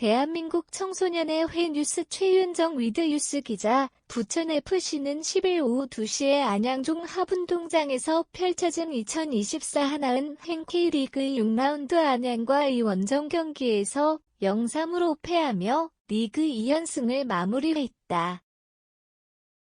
대한민국 청소년의 회 뉴스 최윤정 위드유스 기자, 부천FC는 10일 오후 2시에 안양종 합운동장에서 펼쳐진 2024 하나은 헨케이리그 6라운드 안양과 이 원정 경기에서 0-3으로 패하며 리그 2연승을 마무리했다.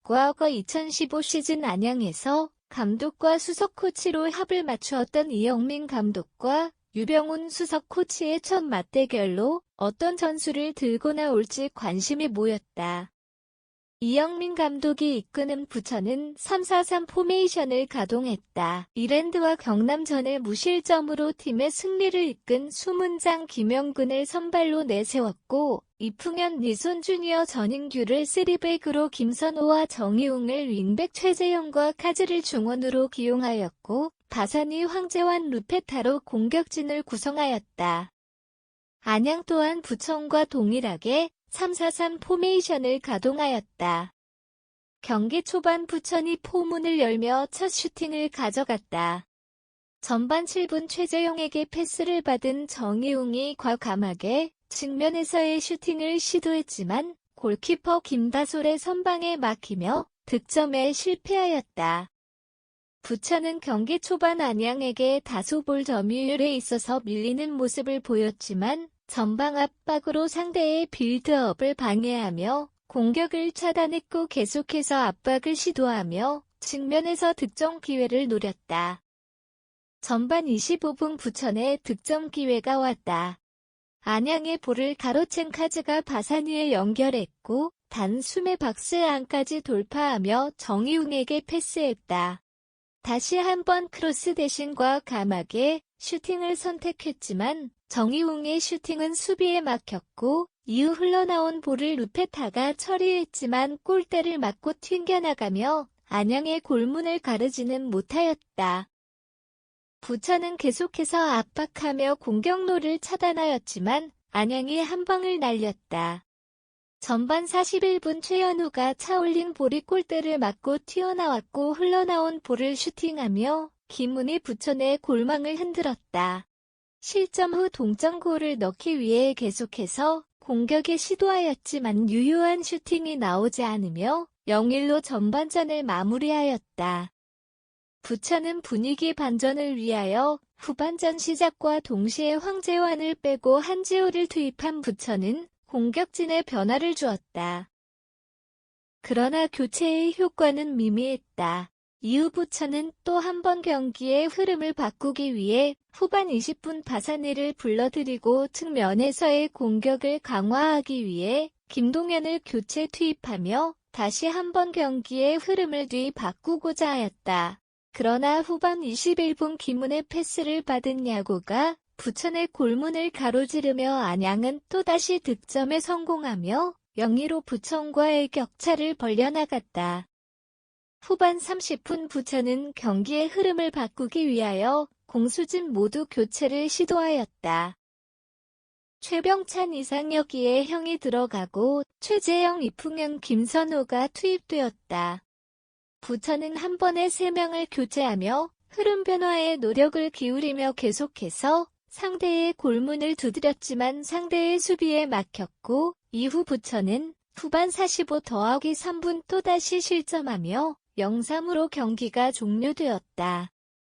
과거 2015 시즌 안양에서 감독과 수석 코치로 합을 맞추었던 이영민 감독과 유병훈 수석 코치의 첫 맞대결로 어떤 전술을 들고 나올지 관심이 모였다. 이영민 감독이 이끄는 부천은 3-4-3 포메이션을 가동했다. 이랜드와 경남전을 무실점으로 팀의 승리를 이끈 수문장 김영근을 선발로 내세웠고 이풍현 니손 주니어 전인규를 쓰리백으로 김선호와 정희웅을 윙백 최재영과 카즈를 중원으로 기용하였고 바산이 황재환 루페타로 공격진을 구성하였다. 안양 또한 부천과 동일하게 3-4-3 포메이션을 가동하였다. 경기 초반 부천이 포문을 열며 첫 슈팅을 가져갔다. 전반 7분 최재용에게 패스를 받은 정희웅이 과감하게 측면에서의 슈팅을 시도했지만 골키퍼 김다솔의 선방에 막히며 득점에 실패하였다. 부천은 경기 초반 안양에게 다소 볼 점유율에 있어서 밀리는 모습을 보였지만 전방 압박으로 상대의 빌드업을 방해하며 공격을 차단했고 계속해서 압박을 시도하며 측면에서 득점 기회를 노렸다. 전반 25분 부천에 득점 기회가 왔다. 안양의 볼을 가로챈 카즈가 바사니에 연결했고 단숨에 박스 안까지 돌파하며 정희웅에게 패스했다. 다시 한번 크로스 대신과 감하게 슈팅을 선택했지만 정희웅의 슈팅은 수비에 막혔고 이후 흘러나온 볼을 루페타가 처리했지만 골대를 맞고 튕겨나가며 안양의 골문을 가르지는 못하였다. 부천은 계속해서 압박하며 공격로를 차단하였지만 안양이 한 방을 날렸다. 전반 41분 최현우가 차올린 볼이 골대를 맞고 튀어나왔고 흘러나온 볼을 슈팅하며 김문희 부천의 골망을 흔들었다. 실점 후 동점골을 넣기 위해 계속해서 공격에 시도하였지만 유효한 슈팅이 나오지 않으며 0-1로 전반전을 마무리하였다. 부천은 분위기 반전을 위하여 후반전 시작과 동시에 황재환을 빼고 한지호를 투입한 부천은 공격진에 변화를 주었다. 그러나 교체의 효과는 미미했다. 이후 부천은 또 한 번 경기의 흐름을 바꾸기 위해 후반 20분 바사니를 불러들이고 측면에서의 공격을 강화하기 위해 김동현을 교체 투입하며 다시 한 번 경기의 흐름을 뒤바꾸고자 하였다. 그러나 후반 21분 김문의 패스를 받은 야구가 부천의 골문을 가로지르며 안양은 또다시 득점에 성공하며 0-2로 부천과의 격차를 벌려나갔다. 후반 30분 부천은 경기의 흐름을 바꾸기 위하여 공수진 모두 교체를 시도하였다. 최병찬 이상혁이의 형이 들어가고 최재영 이풍현 김선호가 투입되었다. 부천은 한 번에 3명을 교체하며 흐름 변화에 노력을 기울이며 계속해서 상대의 골문을 두드렸지만 상대의 수비에 막혔고 이후 부천은 후반 45 더하기 3분 또다시 실점하며 0-3으로 경기가 종료되었다.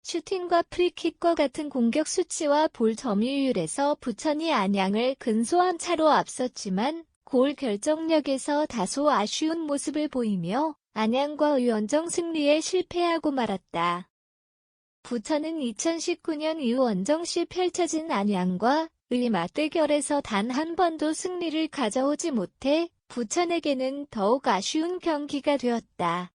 슈팅과 프리킥과 같은 공격 수치와 볼 점유율에서 부천이 안양을 근소한 차로 앞섰지만 골 결정력에서 다소 아쉬운 모습을 보이며 안양과 의원정 승리에 실패하고 말았다. 부천은 2019년 이후 원정 시 펼쳐진 안양과 의 맞대결에서 단 한 번도 승리를 가져오지 못해 부천에게는 더욱 아쉬운 경기가 되었다.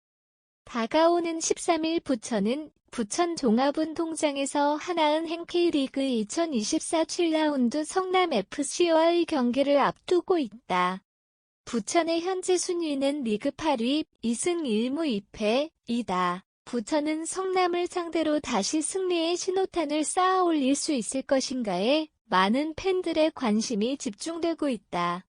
다가오는 13일 부천은 부천 종합운동장에서 하나은 행케이리그 2024 7라운드 성남FC와의 경기를 앞두고 있다. 부천의 현재 순위는 리그 8위 2승 1무 2패이다. 부천은 성남을 상대로 다시 승리의 신호탄을 쌓아 올릴 수 있을 것인가에 많은 팬들의 관심이 집중되고 있다.